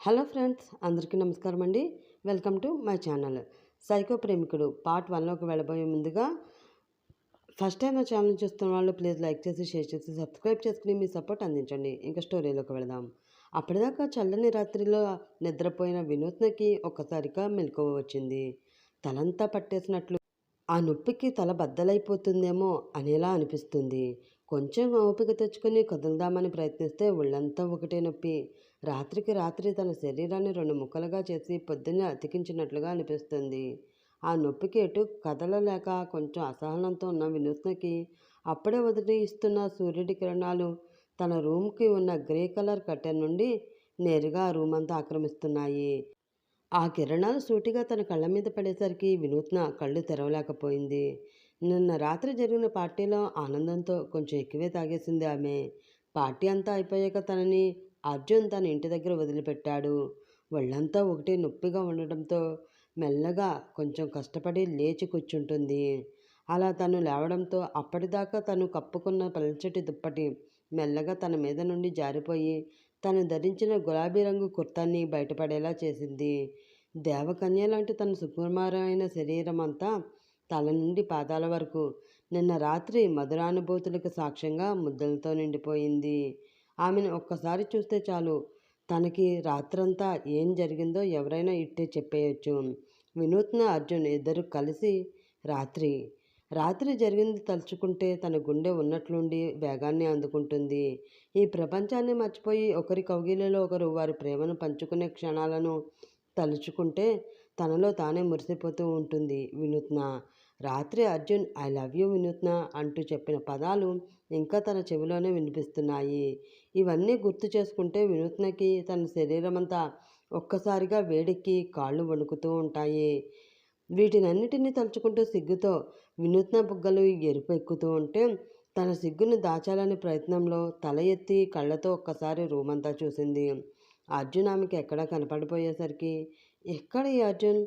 Hello friends అందరికీ నమస్కారం అండి. Welcome to my channel. Psycho Premikudu part వన్లోకి వెళ్ళబోయే ముందుగా ఫస్ట్ టైం నా ఛానల్ చూస్తున్న వాళ్ళు ప్లీజ్ లైక్ చేసి షేర్ చేసి సబ్స్క్రైబ్ చేసుకుని మీ సపోర్ట్ అందించండి. ఇంకా స్టోరీలోకి వెళదాం. అప్పటిదాకా చల్లని రాత్రిలో నిద్రపోయిన వినూత్నకి ఒక్కసారిగా మెలకువ వచ్చింది. తలంతా పట్టేసినట్లు ఆ నొప్పికి తల బద్దలైపోతుందేమో అనేలా అనిపిస్తుంది. కొంచెం ఓపిక తెచ్చుకొని కదులుదామని ప్రయత్నిస్తే ఒళ్ళంతా ఒకటే నొప్పి. రాత్రికి రాత్రి తన శరీరాన్ని రెండు ముక్కలుగా చేసి పొద్దున్నే అతికించినట్లుగా అనిపిస్తుంది. ఆ నొప్పికి ఎటు కదలలేక కొంచెం అసహనంతో ఉన్న వినూత్నకి అప్పుడే వదిలి ఇస్తున్న సూర్యుడి కిరణాలు తన రూమ్కి ఉన్న గ్రే కలర్ కట్టెన్ నుండి నేరుగా ఆ రూమ్ అంతా ఆక్రమిస్తున్నాయి. ఆ కిరణాలు సూటిగా తన కళ్ళ మీద పడేసరికి వినూత్న కళ్ళు తెరవలేకపోయింది. నిన్న రాత్రి జరిగిన పార్టీలో ఆనందంతో కొంచెం ఎక్కువే తాగేసింది ఆమె. పార్టీ అంతా అయిపోయాక తనని అర్జున్ తన ఇంటి దగ్గర వదిలిపెట్టాడు. ఒళ్ళంతా ఒకటి నొప్పిగా ఉండడంతో మెల్లగా కొంచెం కష్టపడి లేచి కూర్చుంటుంది. అలా తను లేవడంతో అప్పటిదాకా తను కప్పుకున్న పల్చటి దుప్పటి మెల్లగా తన మీద నుండి జారిపోయి తను ధరించిన గులాబీ రంగు కుర్తాన్ని బయటపడేలా చేసింది. దేవకన్య లాంటి తన సుకుమారమైన శరీరం అంతా తల నుండి పాదాల వరకు నిన్న రాత్రి మధురానుభూతులకు సాక్ష్యంగా ముద్దలతో నిండిపోయింది. ఆమెను ఒక్కసారి చూస్తే చాలు. తనకి రాత్రంతా ఏం జరిగిందో ఎవరైనా ఇట్టే చెప్పేయచ్చు. వినూత్న అర్జున్ ఇద్దరు కలిసి రాత్రి రాత్రి జరిగింది తలుచుకుంటే తన గుండె ఉన్నట్లుండి వేగాన్ని అందుకుంటుంది. ఈ ప్రపంచాన్ని మర్చిపోయి ఒకరి కౌగిలిలో ఒకరు వారి ప్రేమను పంచుకునే క్షణాలను తలుచుకుంటే తనలో తానే మురిసిపోతూ ఉంటుంది వినూత్న. రాత్రి అర్జున్ ఐ లవ్ యూ వినూత్న అంటూ చెప్పిన పదాలు ఇంకా తన చెవిలోనే వినిపిస్తున్నాయి. ఇవన్నీ గుర్తు చేసుకుంటే వినూత్నకి తన శరీరం అంతా ఒక్కసారిగా వేడెక్కి కాళ్ళు వణుకుతూ ఉంటాయి. వీటినన్నిటినీ తలుచుకుంటూ సిగ్గుతో వినూత్న బుగ్గలు ఎరుపు ఎక్కుతూ ఉంటే తన సిగ్గును దాచాలనే ప్రయత్నంలో తల ఎత్తి కళ్ళతో ఒక్కసారి రూమంతా చూసింది. అర్జున్ ఆమెకి ఎక్కడా కనపడిపోయేసరికి ఎక్కడ ఈ అర్జున్?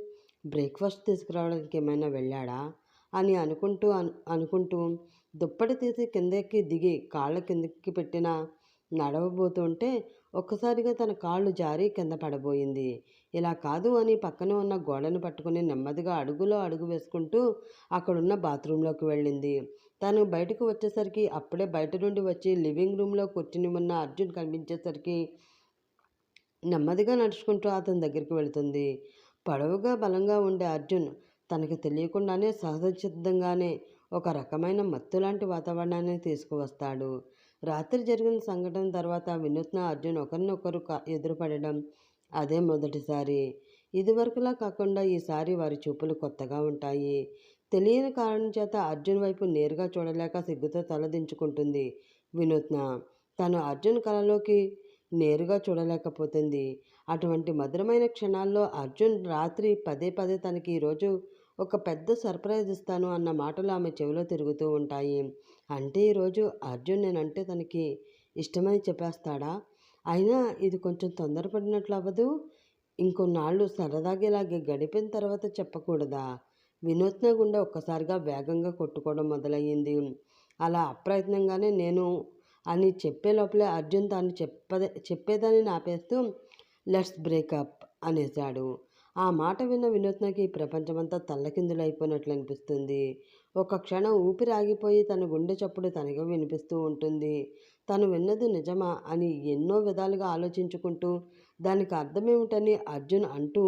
బ్రేక్ఫాస్ట్ తీసుకురావడానికి ఏమైనా వెళ్ళాడా? అని అనుకుంటూ అనుకుంటూ దుప్పటి తీసి కిందకి దిగి కాళ్ళ కిందకి పెట్టిన నడవబోతుంటే ఒక్కసారిగా తన కాళ్ళు జారి కింద పడబోయింది. ఇలా కాదు అని పక్కన ఉన్న గోడను పట్టుకుని నెమ్మదిగా అడుగులో అడుగు వేసుకుంటూ అక్కడున్న బాత్రూంలోకి వెళ్ళింది. తను బయటకు వచ్చేసరికి అప్పుడే బయట నుండి వచ్చి లివింగ్ రూమ్లో కూర్చుని ఉన్న అర్జున్ కనిపించేసరికి నెమ్మదిగా నడుచుకుంటూ అతని దగ్గరికి వెళుతుంది. పొడవుగా బలంగా ఉండే అర్జున్ తనకి తెలియకుండానే సహజ సిద్ధంగానే ఒక రకమైన మత్తు లాంటి వాతావరణాన్ని తీసుకువస్తాడు. రాత్రి జరిగిన సంఘటన తర్వాత వినూత్న అర్జున్ ఒకరినొకరు ఎదురుపడడం అదే మొదటిసారి. ఇదివరకులా కాకుండా ఈసారి వారి చూపులు కొత్తగా ఉంటాయి. తెలియని కారణం చేత అర్జున్ వైపు నేరుగా చూడలేక సిగ్గుతో తలదించుకుంటుంది వినూత్న. తను అర్జున్ కళలోకి నేరుగా చూడలేకపోతుంది. అటువంటి మధురమైన క్షణాల్లో అర్జున్ రాత్రి పదే పదే తనకి ఈరోజు ఒక పెద్ద సర్ప్రైజ్ ఇస్తాను అన్న మాటలు ఆమె చెవిలో తిరుగుతూ ఉంటాయి. అంటే ఈరోజు అర్జున్ నేనంటే తనకి ఇష్టమని చెప్పేస్తాడా? అయినా ఇది కొంచెం తొందరపడినట్లు అవ్వదు. ఇంకొన్నాళ్ళు సరదాగా ఇలాగే గడిపిన తర్వాత చెప్పకూడదా? వినూత్న గుండె ఒక్కసారిగా వేగంగా కొట్టుకోవడం మొదలయ్యింది. అలా అప్రయత్నంగానే నేను అని చెప్పే లోపలే అర్జున్ తాను చెప్పదే చెప్పేదాన్ని నాపేస్తూ లెట్స్ బ్రేకప్ అనేశాడు. ఆ మాట విన్న వినూత్నకి ప్రపంచమంతా తల్లకిందులైపోయినట్లు అనిపిస్తుంది ఒక క్షణం ఊపిరి ఆగిపోయి తన గుండె చప్పుడు తనగా వినిపిస్తూ ఉంటుంది. తను విన్నది నిజమా అని ఎన్నో విధాలుగా ఆలోచించుకుంటూ దానికి అర్థమేమిటని అర్జున్ అంటూ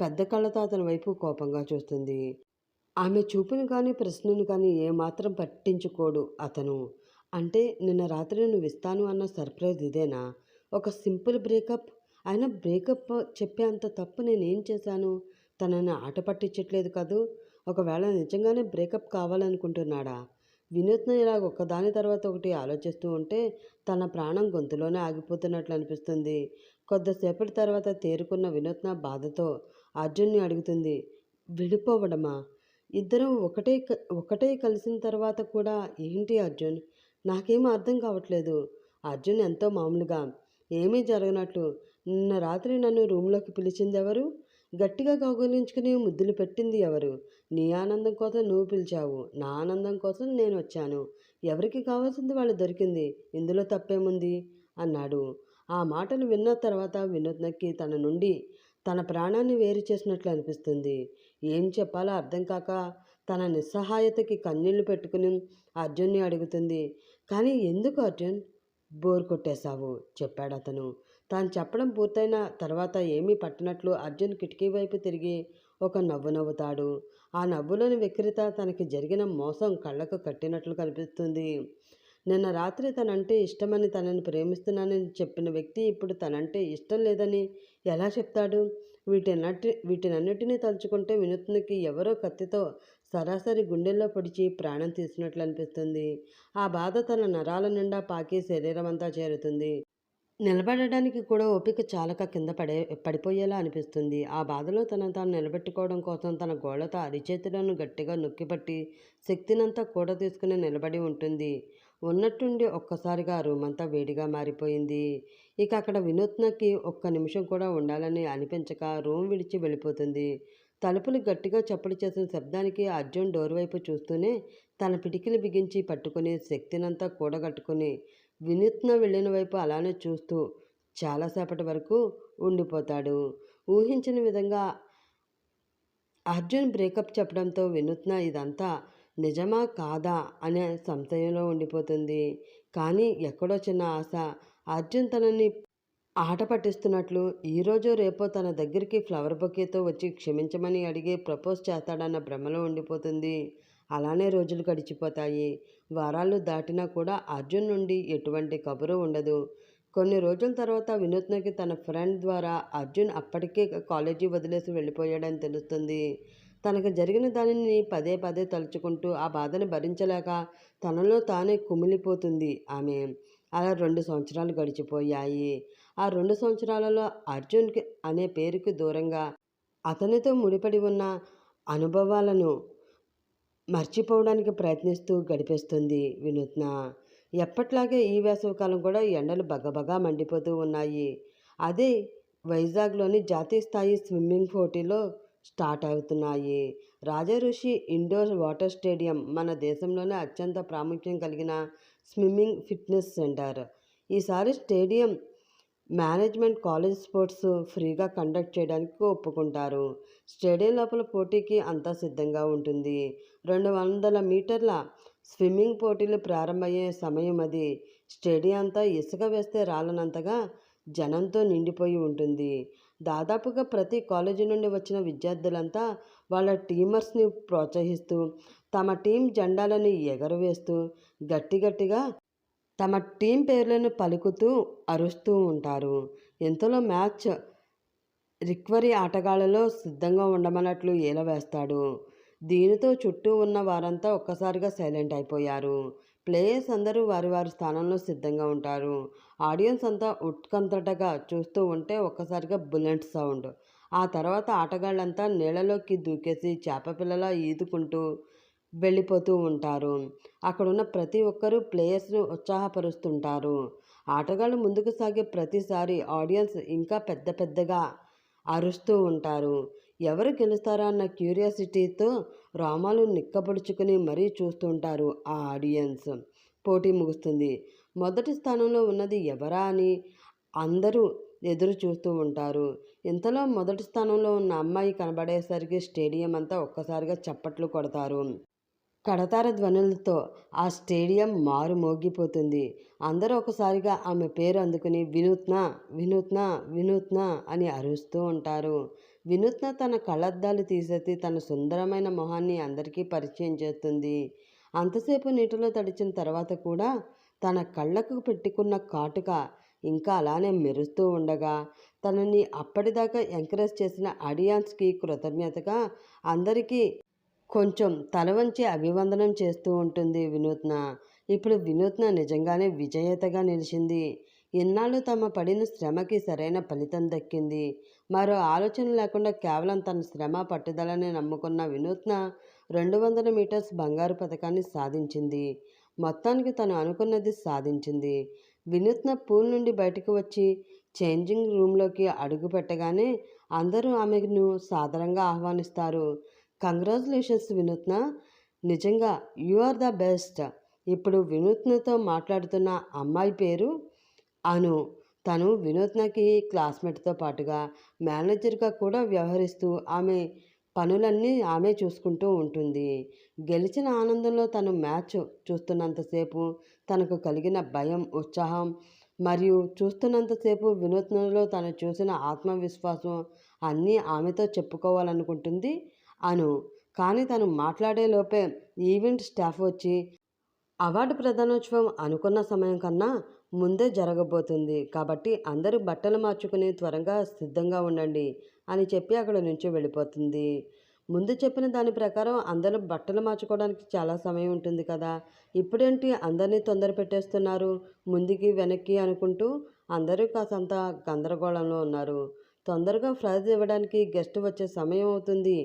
పెద్ద కళ్ళతో అతని వైపు కోపంగా చూస్తుంది. ఆమె చూపును కానీ ప్రశ్నను కానీ ఏమాత్రం పట్టించుకోడు అతను. అంటే నిన్న రాత్రి నువ్వు ఇస్తాను అన్న సర్ప్రైజ్ ఇదేనా? ఒక సింపుల్ బ్రేకప్ ఆయన బ్రేకప్ చెప్పే అంత తప్పు నేనేం చేశాను? తనని ఆట పట్టించట్లేదు కదూ? ఒకవేళ నిజంగానే బ్రేకప్ కావాలనుకుంటున్నాడా? వినూత్న ఇలా ఒకదాని తర్వాత ఒకటి ఆలోచిస్తూ ఉంటే తన ప్రాణం గొంతులోనే ఆగిపోతున్నట్లు అనిపిస్తుంది. కొద్దిసేపటి తర్వాత తేరుకున్న వినూత్న బాధతో అర్జున్ని అడుగుతుంది విడిపోవడమా? ఇద్దరం ఒకటే ఒకటే కలిసిన తర్వాత కూడా ఏంటి అర్జున్? నాకేమీ అర్థం కావట్లేదు. అర్జున్ ఎంతో మామూలుగా ఏమీ జరగనట్లు. నిన్న రాత్రి నన్ను రూమ్లోకి పిలిచింది ఎవరు గట్టిగా కౌగులించుకుని ముద్దులు పెట్టింది ఎవరు? నీ ఆనందం కోసం నువ్వు పిలిచావు. నా ఆనందం కోసం నేను వచ్చాను. ఎవరికి కావాల్సింది వాళ్ళు దొరికింది? ఇందులో తప్పేముంది? అన్నాడు. ఆ మాటలు విన్న తర్వాత వినోద్నకి తన నుండి తన ప్రాణాన్ని వేరు చేసినట్లు అనిపిస్తుంది. ఏం చెప్పాలో అర్థం కాక తన నిస్సహాయతకి కన్నీళ్ళు పెట్టుకుని అర్జున్ని అడుగుతుంది. కానీ ఎందుకు అర్జున్? బోర్ కొట్టేశావు చెప్పాడు అతను తాను చెప్పడం పూర్తయిన తర్వాత ఏమీ పట్టినట్లు అర్జున్ కిటికీ వైపు తిరిగి ఒక నవ్వు నవ్వుతాడు. ఆ నవ్వులోని వెక్కిరిత తనకి జరిగిన మోసం కళ్ళకు కట్టినట్లు కనిపిస్తుంది. నిన్న రాత్రి తనంటే ఇష్టమని తనని ప్రేమిస్తున్నానని చెప్పిన వ్యక్తి ఇప్పుడు తనంటే ఇష్టం లేదని ఎలా చెప్తాడు? వీటిన్నటి వీటినన్నిటినీ తలుచుకుంటే వినూత్నికి ఎవరో కత్తితో సరాసరి గుండెల్లో పొడిచి ప్రాణం తీసినట్లు అనిపిస్తుంది. ఆ బాధ తన నరాల నిండా పాకి శరీరం అంతా చేరుతుంది. నిలబడడానికి కూడా ఓపిక చాలక కింద పడే పడిపోయేలా అనిపిస్తుంది. ఆ బాధలో తన తాను నిలబెట్టుకోవడం కోసం తన గోళ్ళతో అరిచేతులను గట్టిగా నొక్కిపట్టి శక్తినంతా కూడా తీసుకుని నిలబడి ఉంటుంది. ఉన్నట్టుండి ఒక్కసారిగా రూమ్ అంతా వేడిగా మారిపోయింది. ఇక అక్కడ వినూత్నకి ఒక్క నిమిషం కూడా ఉండాలని అనిపించక రూమ్ విడిచి వెళ్ళిపోతుంది. తలుపులు గట్టిగా చప్పుడు చేసిన శబ్దానికి అర్జున్ డోర్ వైపు చూస్తూనే తన పిటికిలు బిగించి పట్టుకుని శక్తినంతా కూడగట్టుకుని వినూత్న వెళ్ళిన వైపు అలానే చూస్తూ చాలాసేపటి వరకు ఉండిపోతాడు. ఊహించిన విధంగా అర్జున్ బ్రేకప్ చెప్పడంతో వినూత్న ఇదంతా నిజమా కాదా అనే సంశయంలో ఉండిపోతుంది. కానీ ఎక్కడో చిన్న ఆశ అర్జున్ తనని ఆట పట్టిస్తున్నట్లు ఈరోజు రేపో తన దగ్గరికి ఫ్లవర్ బొకేతో వచ్చి క్షమించమని అడిగి ప్రపోజ్ చేస్తాడన్న భ్రమలో ఉండిపోతుంది. అలానే రోజులు గడిచిపోతాయి. వారాలు దాటినా కూడా అర్జున్ నుండి ఎటువంటి కబురు ఉండదు. కొన్ని రోజుల తర్వాత వినూత్నకి తన ఫ్రెండ్ ద్వారా అర్జున్ అప్పటికే కాలేజీ వదిలేసి వెళ్ళిపోయాడని తెలుస్తుంది. తనకు జరిగిన దానిని పదే పదే తలుచుకుంటూ ఆ బాధను భరించలేక తనలో తానే కుమిలిపోతుంది ఆమె. అలా రెండు సంవత్సరాలు గడిచిపోయాయి. ఆ రెండు సంవత్సరాలలో అర్జున్కి అనే పేరుకి దూరంగా అతనితో ముడిపడి ఉన్న అనుభవాలను మర్చిపోవడానికి ప్రయత్నిస్తూ గడిపేస్తుంది వినూత్న. ఎప్పట్లాగే ఈ వేసవికాలం కూడా ఎండలు బగబగా మండిపోతూ ఉన్నాయి. అదే వైజాగ్లోని జాతీయ స్థాయి స్విమ్మింగ్ పోటీలో స్టార్ట్ అవుతున్నాయి. రాజఋషి ఇండోర్ వాటర్ స్టేడియం మన దేశంలోనే అత్యంత ప్రాముఖ్యం కలిగిన స్విమ్మింగ్ ఫిట్నెస్ సెంటర్. ఈసారి స్టేడియం మేనేజ్మెంట్ కాలేజ్ స్పోర్ట్స్ ఫ్రీగా కండక్ట్ చేయడానికి ఒప్పుకుంటారు. స్టేడియం లోపల పోటీకి అంతా సిద్ధంగా ఉంటుంది. రెండు వందల మీటర్ల స్విమ్మింగ్ పోటీలు ప్రారంభమయ్యే సమయం అది. స్టేడియం అంతా ఇసుక వేస్తే రాలనంతగా జనంతో నిండిపోయి ఉంటుంది. దాదాపుగా ప్రతి కాలేజీ నుండి వచ్చిన విద్యార్థులంతా వాళ్ళ టీమర్స్ని ప్రోత్సహిస్తూ తమ టీం జెండాలను ఎగరవేస్తూ గట్టి గట్టిగా తమ టీం పేర్లను పలుకుతూ అరుస్తూ ఉంటారు. ఎంతలో మ్యాచ్ రిక్వరీ ఆటగాళ్ళలో సిద్ధంగా ఉండమన్నట్లు ఏలవేస్తాడు. దీనితో చుట్టూ ఉన్న వారంతా ఒక్కసారిగా సైలెంట్ అయిపోయారు. ప్లేయర్స్ అందరూ వారి వారి స్థానంలో సిద్ధంగా ఉంటారు. ఆడియన్స్ అంతా ఉత్కంతటగా చూస్తూ ఉంటే ఒక్కసారిగా బుల్లెట్ సౌండ్. ఆ తర్వాత ఆటగాళ్ళంతా నీళ్ళలోకి దూకేసి చేప పిల్లలా ఈదుకుంటూ వెళ్ళిపోతూ ఉంటారు. అక్కడున్న ప్రతి ఒక్కరూ ప్లేయర్స్ను ఉత్సాహపరుస్తుంటారు. ఆటగాళ్ళు ముందుకు సాగే ప్రతిసారి ఆడియన్స్ ఇంకా పెద్ద పెద్దగా అరుస్తూ ఉంటారు. ఎవరు గెలుస్తారా అన్న క్యూరియాసిటీతో రామాలు నిక్కబడుచుకుని మరీ చూస్తుంటారు ఆ ఆడియన్స్. పోటీ ముగుస్తుంది. మొదటి స్థానంలో ఉన్నది ఎవరా అని అందరూ ఎదురు చూస్తూ ఉంటారు. ఇంతలో మొదటి స్థానంలో ఉన్న అమ్మాయి కనబడేసరికి స్టేడియం అంతా ఒక్కసారిగా చప్పట్లు కొడతారు. కడతార ధ్వనులతో ఆ స్టేడియం మారుమోగిపోతుంది అందరూ ఒకసారిగా ఆమె పేరు అందుకుని వినూత్న వినూత్న వినూత్న అని అరుస్తూ ఉంటారు. వినూత్న తన కళ్ళద్దాలు తీసేసి తన సుందరమైన మొహాన్ని అందరికీ పరిచయం చేస్తుంది. అంతసేపు నీటిలో తడిచిన తర్వాత కూడా తన కళ్ళకు పెట్టుకున్న కాటుక ఇంకా అలానే మెరుస్తూ ఉండగా తనని అప్పటిదాకా ఎంకరేజ్ చేసిన ఆడియన్స్కి కృతజ్ఞతగా అందరికీ కొంచెం తల వంచి అభివందనం చేస్తూ ఉంటుంది వినూత్న. ఇప్పుడు వినూత్న నిజంగానే విజేతగా నిలిచింది. ఇన్నాళ్ళు తమ పడిన శ్రమకి సరైన ఫలితం దక్కింది. మరో ఆలోచన లేకుండా కేవలం తన శ్రమ పట్టుదలని నమ్ముకున్న వినూత్న రెండు వందల మీటర్స్ బంగారు పథకాన్ని సాధించింది. మొత్తానికి తను అనుకున్నది సాధించింది. వినూత్న పూల్ నుండి బయటకు వచ్చి చేంజింగ్ రూమ్లోకి అడుగు పెట్టగానే అందరూ ఆమెను సాధారణంగా ఆహ్వానిస్తారు. కంగ్రాచులేషన్స్ వినూత్న! నిజంగా యు ఆర్ ద బెస్ట్. ఇప్పుడు వినూత్నతో మాట్లాడుతున్న అమ్మాయి పేరు అను. తను వినూత్నకి క్లాస్మేట్తో పాటుగా మేనేజర్గా కూడా వ్యవహరిస్తూ ఆమె పనులన్నీ ఆమె చూసుకుంటూ ఉంటుంది. గెలిచిన ఆనందంలో తను మ్యాచ్ చూస్తున్నంతసేపు తనకు కలిగిన భయం ఉత్సాహం మరియు చూస్తున్నంతసేపు వినూత్నలో తను చూసిన ఆత్మవిశ్వాసం అన్నీ ఆమెతో చెప్పుకోవాలనుకుంటుంది అను. కానీ తను మాట్లాడే లోపే ఈవెంట్ స్టాఫ్ వచ్చి అవార్డు ప్రధానోత్సవం అనుకున్న సమయం కన్నా ముందే జరగబోతుంది. కాబట్టి అందరూ బట్టలు మార్చుకుని త్వరగా సిద్ధంగా ఉండండి అని చెప్పి అక్కడ నుంచి వెళ్ళిపోతుంది. ముందు చెప్పిన దాని ప్రకారం అందరూ బట్టలు మార్చుకోవడానికి చాలా సమయం ఉంటుంది కదా. ఇప్పుడేంటి అందరినీ తొందర పెట్టేస్తున్నారు? ముందుకి వెనక్కి అనుకుంటూ అందరూ కాసంత గందరగోళంలో ఉన్నారు. తొందరగా ఫ్రైజ్ ఇవ్వడానికి గెస్ట్ వచ్చే సమయం అవుతుంది.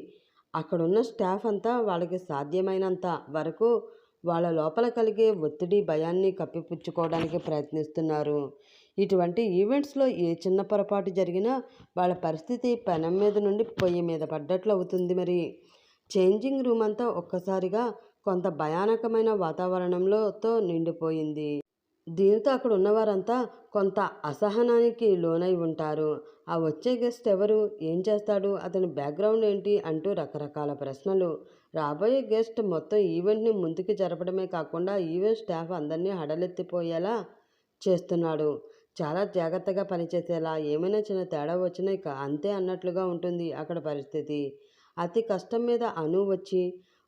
అక్కడున్న స్టాఫ్ అంతా వాళ్ళకి సాధ్యమైనంత వరకు వాళ్ళ లోపల కలిగే ఒత్తిడి భయాన్ని కప్పిపుచ్చుకోవడానికి ప్రయత్నిస్తున్నారు. ఇటువంటి ఈవెంట్స్లో ఏ చిన్న పొరపాటు జరిగినా వాళ్ళ పరిస్థితి పెనం మీద నుండి పొయ్యి మీద పడ్డట్లు అవుతుంది మరి. చేంజింగ్ రూమ్ అంతా ఒక్కసారిగా కొంత భయానకమైన వాతావరణంలోతో నిండిపోయింది. దీంతో అక్కడ ఉన్నవారంతా కొంత అసహనానికి లోనై ఉంటారు. ఆ వచ్చే గెస్ట్ ఎవరు? ఏం చేస్తాడు? అతని బ్యాక్గ్రౌండ్ ఏంటి? అంటూ రకరకాల ప్రశ్నలు. రాబోయే గెస్ట్ మొత్తం ఈవెంట్ని ముందుకు జరపడమే కాకుండా ఈవెంట్ స్టాఫ్ అందరినీ హడలెత్తిపోయేలా చేస్తున్నాడు. చాలా జాగ్రత్తగా పనిచేసేలా ఏమైనా చిన్న తేడా వచ్చినా ఇక అంతే అన్నట్లుగా ఉంటుంది అక్కడ పరిస్థితి. అతి కష్టం మీద అను వచ్చి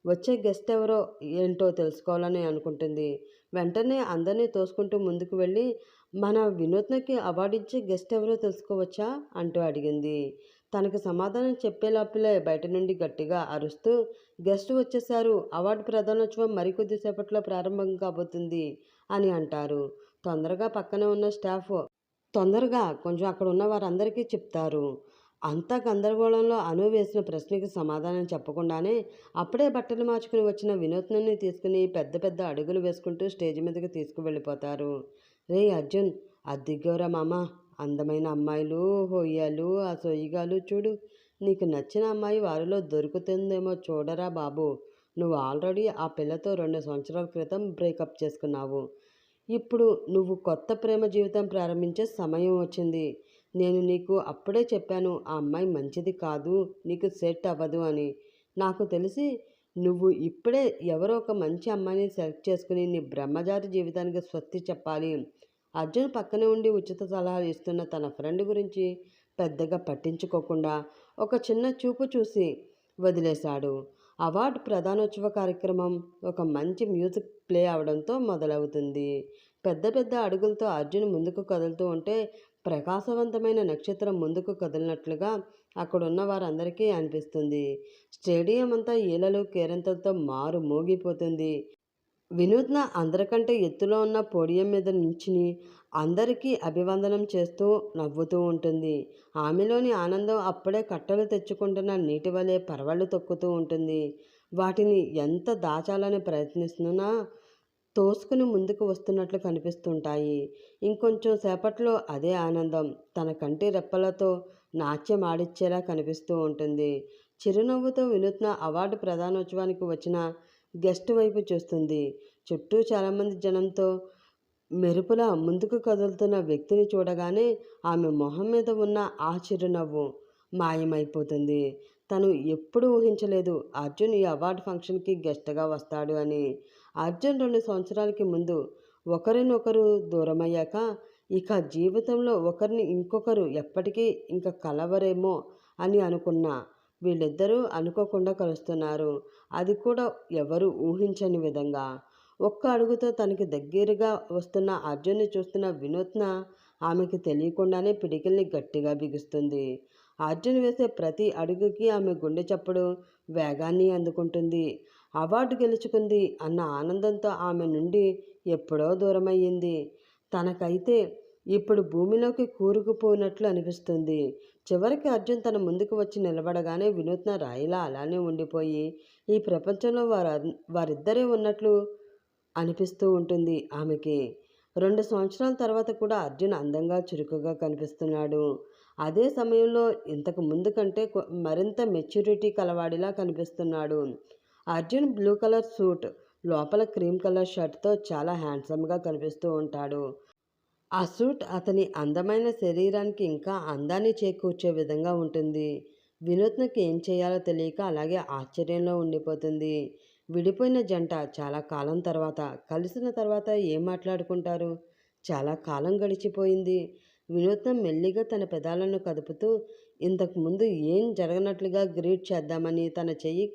వచ్చే గెస్ట్ ఎవరో ఏంటో తెలుసుకోవాలని అనుకుంటుంది. వెంటనే అందరినీ తోసుకుంటూ ముందుకు వెళ్ళి మన వినూత్నకి అవార్డు ఇచ్చే గెస్ట్ ఎవరో తెలుసుకోవచ్చా? అంటూ అడిగింది. తనకు సమాధానం చెప్పేలోపలే బయట నుండి గట్టిగా అరుస్తూ గెస్ట్ వచ్చేశారు అవార్డు ప్రధానోత్సవం మరికొద్దిసేపట్లో ప్రారంభం కాబోతుంది అని అంటారు. తొందరగా పక్కనే ఉన్న స్టాఫ్ తొందరగా కొంచెం అక్కడ ఉన్న వారందరికీ చెప్తారు. అంత గందరగోళంలో అను వేసిన ప్రశ్నకి సమాధానం చెప్పకుండానే అప్పుడే బట్టలు మార్చుకుని వచ్చిన వినూత్నాన్ని తీసుకుని పెద్ద పెద్ద అడుగులు వేసుకుంటూ స్టేజ్ మీదకి తీసుకువెళ్ళిపోతారు. రే అర్జున్ అద్దిగోరా మామ అందమైన అమ్మాయిలు హొయ్యలు ఆ సొయ్యగాలు చూడు. నీకు నచ్చిన అమ్మాయి వారిలో దొరుకుతుందేమో చూడరా బాబు. నువ్వు ఆల్రెడీ ఆ పిల్లతో రెండు సంవత్సరాల క్రితం బ్రేకప్ చేసుకున్నావు. ఇప్పుడు నువ్వు కొత్త ప్రేమ జీవితం ప్రారంభించే సమయం వచ్చింది. నేను నీకు అప్పుడే చెప్పాను ఆ అమ్మాయి మంచిది కాదు నీకు సెట్ అవ్వదు అని. నాకు తెలిసి నువ్వు ఇప్పుడే ఎవరో ఒక మంచి అమ్మాయిని సెలెక్ట్ చేసుకుని నీ బ్రహ్మచారి జీవితానికి స్వస్తి చెప్పాలి. అర్జున్ పక్కనే ఉండి ఉచిత సలహాలు ఇస్తున్న తన ఫ్రెండ్ గురించి పెద్దగా పట్టించుకోకుండా ఒక చిన్న చూపు చూసి వదిలేశాడు. అవార్డు ప్రధానోత్సవ కార్యక్రమం ఒక మంచి మ్యూజిక్ ప్లే అవడంతో మొదలవుతుంది. పెద్ద పెద్ద అడుగులతో అర్జున్ ముందుకు కదులుతూ ఉంటే ప్రకాశవంతమైన నక్షత్రం ముందుకు కదిలినట్లుగా అక్కడున్న వారందరికీ అనిపిస్తుంది. స్టేడియం అంతా ఈలలు కేరింతలతో మారు మోగిపోతుంది. వినూత్న అందరికంటే ఎత్తులో ఉన్న పోడియం మీద నుంచుని అందరికీ అభివందనం చేస్తూ నవ్వుతూ ఉంటుంది. ఆమెలోని ఆనందం అప్పుడే కట్టలు తెచ్చుకుంటున్న నీటి వలె పరవళ్ళు తొక్కుతూ ఉంటుంది. వాటిని ఎంత దాచాలని ప్రయత్నిస్తున్నా తోసుకుని ముందుకు వస్తున్నట్లు కనిపిస్తుంటాయి. ఇంకొంచెం సేపట్లో అదే ఆనందం తన కంటి రెప్పలతో నాట్యం ఆడిచ్చేలా కనిపిస్తూ ఉంటుంది. చిరునవ్వుతో వినూత్న అవార్డు ప్రధానోత్సవానికి వచ్చిన గెస్ట్ వైపు చూస్తుంది. చుట్టూ చాలామంది జనంతో మెరుపులా ముందుకు కదులుతున్న వ్యక్తిని చూడగానే ఆమె మొహం మీద ఉన్న ఆ చిరునవ్వు మాయమైపోతుంది. తను ఎప్పుడు ఊహించలేదు అర్జున్ ఈ అవార్డు ఫంక్షన్కి గెస్ట్గా వస్తాడు అని. అర్జున్ రెండు సంవత్సరాలకి ముందు ఒకరినొకరు దూరమయ్యాక ఇక జీవితంలో ఒకరిని ఇంకొకరు ఎప్పటికీ ఇంకా కలవరేమో అని అనుకున్నా వీళ్ళిద్దరూ అనుకోకుండా కలుస్తున్నారు. అది కూడా ఎవరు ఊహించని విధంగా. ఒక్క అడుగుతో తనకి దగ్గరగా వస్తున్న అర్జున్ని చూస్తున్న వినూత్న ఆమెకి తెలియకుండానే పిడికిల్ని గట్టిగా బిగుస్తుంది. అర్జున్ వేసే ప్రతి అడుగుకి ఆమె గుండె చప్పుడు వేగాన్ని అందుకుంటుంది. అవార్డు గెలుచుకుంది అన్న ఆనందంతో ఆమె నుండి ఎప్పుడో దూరమయ్యింది. తనకైతే ఇప్పుడు భూమిలోకి కూరుకుపోయినట్లు అనిపిస్తుంది. చివరికి అర్జున్ తన ముందుకు వచ్చి నిలబడగానే వినూత్న రాయిలా అలానే ఉండిపోయి ఈ ప్రపంచంలో వారు వారిద్దరే ఉన్నట్లు అనిపిస్తూ ఉంటుంది ఆమెకి. రెండు సంవత్సరాల తర్వాత కూడా అర్జున్ అందంగా చురుకుగా కనిపిస్తున్నాడు. అదే సమయంలో ఇంతకు ముందు కంటే మరింత మెచ్యూరిటీ కలవాడిలా కనిపిస్తున్నాడు. అర్జున్ బ్లూ కలర్ సూట్ లోపల క్రీమ్ కలర్ షర్ట్తో చాలా హ్యాండ్సమ్గా కనిపిస్తూ ఉంటాడు. ఆ సూట్ అతని అందమైన శరీరానికి ఇంకా అందాన్ని చేకూర్చే విధంగా ఉంటుంది. వినూత్నకి ఏం చేయాలో తెలియక అలాగే ఆశ్చర్యంలో ఉండిపోతుంది. విడిపోయిన జంట చాలా కాలం తర్వాత కలిసిన తర్వాత ఏం మాట్లాడుకుంటారు? చాలా కాలం గడిచిపోయింది. వినూత్నం మెల్లిగా తన పెదాలను కదుపుతూ ఇంతకుముందు ఏం జరగనట్లుగా గ్రీట్ చేద్దామని తన చెయ్యి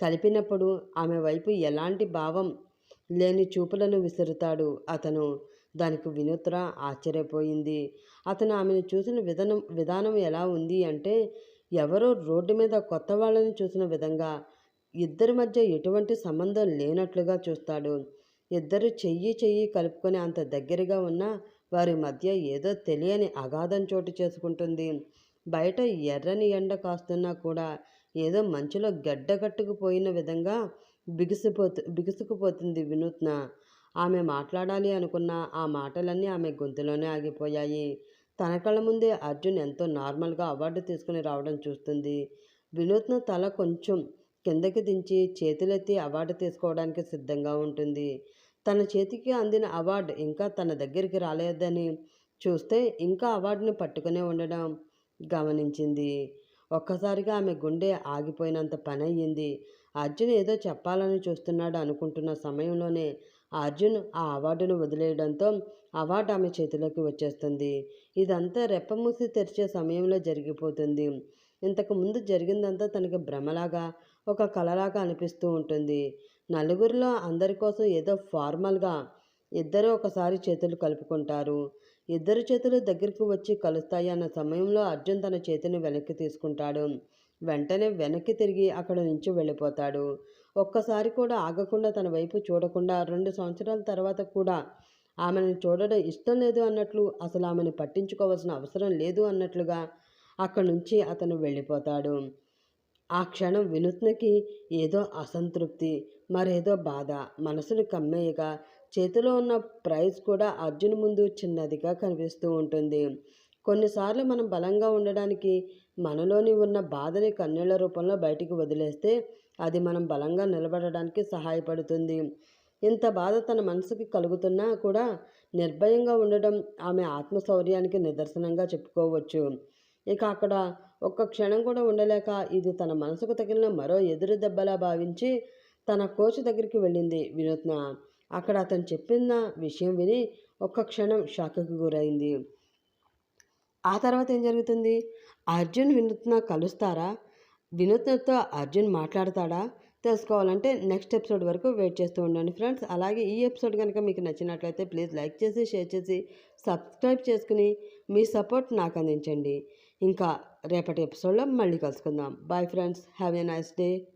కలిపినప్పుడు ఆమె వైపు ఎలాంటి భావం లేని చూపులను విసురుతాడు. అతను దానికి వినూత్ర ఆశ్చర్యపోయింది. అతను ఆమెను చూసిన విధానం విధానం ఎలా ఉంది అంటే ఎవరో రోడ్డు మీద కొత్త వాళ్ళని చూసిన విధంగా ఇద్దరి మధ్య ఎటువంటి సంబంధం లేనట్లుగా చూస్తాడు. ఇద్దరు చెయ్యి చెయ్యి కలుపుకొని అంత దగ్గరగా ఉన్న వారి మధ్య ఏదో తెలియని అగాధం చోటు చేసుకుంటుంది. బయట ఎర్రని ఎండ కాస్తున్నా కూడా ఏదో మంచులో గడ్డగట్టుకుపోయిన విధంగా బిగుసిపోతు బిగుసుకుపోతుంది వినూత్న. ఆమె మాట్లాడాలి అనుకున్న ఆ మాటలన్నీ ఆమె గొంతులోనే ఆగిపోయాయి. తన కళ్ళ ముందే అర్జున్ ఎంతో నార్మల్గా అవార్డు తీసుకుని రావడం చూస్తుంది. వినూత్న తల కొంచెం కిందకి దించి చేతులెత్తి అవార్డు తీసుకోవడానికి సిద్ధంగా ఉంటుంది. తన చేతికి అందిన అవార్డు ఇంకా తన దగ్గరికి రాలేదని చూస్తే ఇంకా అవార్డుని పట్టుకునే ఉండడం గమనించింది. ఒక్కసారిగా ఆమె గుండె ఆగిపోయినంత పని అయ్యింది అర్జున్ ఏదో చెప్పాలని చూస్తున్నాడు అనుకుంటున్న సమయంలోనే అర్జున్ ఆ అవార్డును వదిలేయడంతో అవార్డు ఆమె చేతిలోకి వచ్చేస్తుంది. ఇదంతా రెప్పమూసి తెరిచే సమయంలో జరిగిపోతుంది. ఇంతకు ముందు జరిగిందంతా తనకి భ్రమలాగా ఒక కలలాగా అనిపిస్తూ ఉంటుంది. నలుగురిలో అందరి కోసం ఏదో ఫార్మల్గా ఇద్దరు ఒకసారి చేతులు కలుపుకుంటారు. ఇద్దరు చేతులు దగ్గరికి వచ్చి కలుస్తాయి అన్న సమయంలో అర్జున్ తన చేతిని వెనక్కి తీసుకుంటాడు. వెంటనే వెనక్కి తిరిగి అక్కడ నుంచి వెళ్ళిపోతాడు. ఒక్కసారి కూడా ఆగకుండా తన వైపు చూడకుండా రెండు సంవత్సరాల తర్వాత కూడా ఆమెను చూడడం ఇష్టం లేదు అన్నట్లు అసలు ఆమెను పట్టించుకోవాల్సిన అవసరం లేదు అన్నట్లుగా అక్కడి నుంచి అతను వెళ్ళిపోతాడు. ఆ క్షణం వినూత్నకి ఏదో అసంతృప్తి మరేదో బాధ మనసును కమ్మేయగా చేతిలో ఉన్న ప్రైజ్ కూడా అర్జున్ ముందు చిన్నదిగా కనిపిస్తూ ఉంటుంది. కొన్నిసార్లు మనం బలంగా ఉండడానికి మనలోని ఉన్న బాధని కన్నీళ్ళ రూపంలో బయటికి వదిలేస్తే అది మనం బలంగా నిలబడడానికి సహాయపడుతుంది. ఇంత బాధ తన మనసుకి కలుగుతున్నా కూడా నిర్భయంగా ఉండడం ఆమె ఆత్మశౌర్యానికి నిదర్శనంగా చెప్పుకోవచ్చు. ఇక అక్కడ ఒక్క క్షణం కూడా ఉండలేక ఇది తన మనసుకు తగిలిన మరో ఎదురు దెబ్బలా భావించి తన కోచ్ దగ్గరికి వెళ్ళింది వినూత్న. అక్కడ అతను చెప్పిన విషయం విని ఒక్క క్షణం షాక్కి గురైంది. ఆ తర్వాత ఏం జరుగుతుంది? అర్జున్ వినూత్న కలుస్తారా? వినూత్నతో అర్జున్ మాట్లాడతాడా? తెలుసుకోవాలంటే నెక్స్ట్ ఎపిసోడ్ వరకు వెయిట్ చేస్తూ ఉండండి ఫ్రెండ్స్. అలాగే ఈ ఎపిసోడ్ కనుక మీకు నచ్చినట్లయితే ప్లీజ్ లైక్ చేసి షేర్ చేసి సబ్స్క్రైబ్ చేసుకుని మీ సపోర్ట్ నాకు అందించండి. ఇంకా రేపటి ఎపిసోడ్లో మళ్ళీ కలుసుకుందాం. Bye friends. Have a nice day.